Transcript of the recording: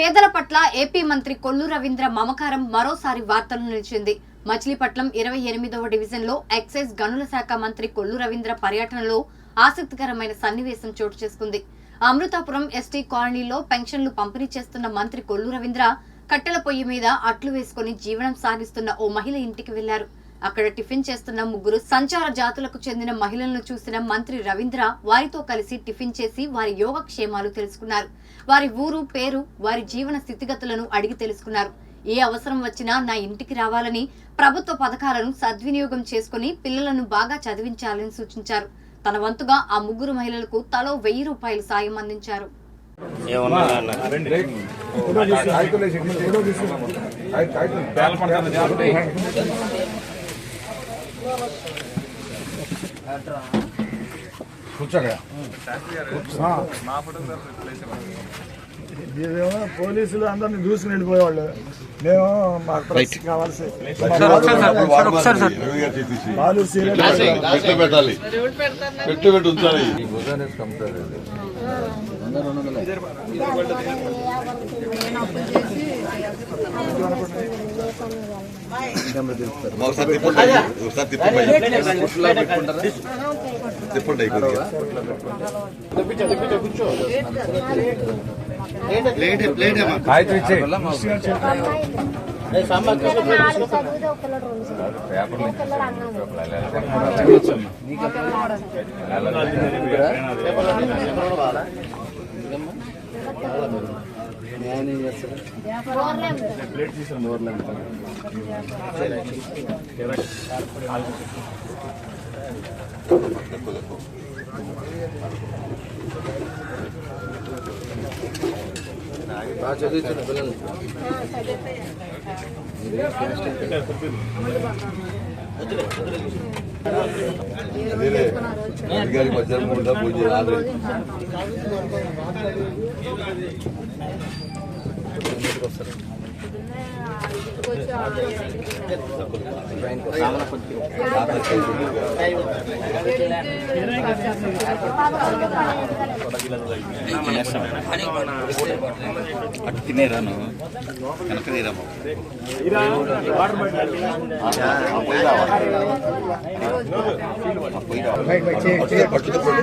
పేదల పట్ల ఏపీ మంత్రి కొల్లు రవీంద్ర మమకారం మరోసారి వార్తలు నిలిచింది. మచిలీపట్నం ఇరవై ఎనిమిదవ డివిజన్లో ఎక్సైజ్ గనుల శాఖ మంత్రి కొల్లు రవీంద్ర పర్యటనలో ఆసక్తికరమైన సన్నివేశం చోటు చేసుకుంది. అమృతాపురం ఎస్టీ కాలనీలో పెన్షన్లు పంపిణీ చేస్తున్న మంత్రి కొల్లు రవీంద్ర కట్టెల పొయ్యి మీద అట్లు వేసుకుని జీవనం సాగిస్తున్న ఓ మహిళ ఇంటికి వెళ్ళారు. అక్కడ టిఫిన్ చేస్తున్న ముగ్గురు సంచార జాతులకు చెందిన మహిళలను చూసిన మంత్రి రవీంద్ర వారితో కలిసి టిఫిన్ చేసి వారి యోగక్షేమాలు తెలుసుకున్నారు. వారి ఊరు పేరు వారి జీవన స్థితిగతులను అడిగి తెలుసుకున్నారు. ఏ అవసరం వచ్చినా నా ఇంటికి రావాలని ప్రభుత్వ పథకాలను సద్వినియోగం చేసుకుని పిల్లలను బాగా చదివించాలని సూచించారు. తన వంతుగా ఆ ముగ్గురు మహిళలకు తలో వెయ్యి రూపాయలు సాయం అందించారు. ఏమన్నా పోలీసులు అందరిని దూసుకుని వెళ్ళిపోయేవాళ్ళు. మేము మాకు ప్రెస్ కావాల్సి పెట్టు పెట్టాలి. పెట్టు పెట్టు ఉంచాలి. ఒకసారి తిప్పండి ఒకసారి తిప్పండి తిప్పండి కొద్దిగా. ప్లేట్ చదివితే ఒకళ్ళు రెండు ఒకళ్ళు అన్నది అదేలే. అధికారి మధ్యాహ్నం పూట పూజ రాలేదు అటు తినేరాను వెనక తీరాము ఒకసారి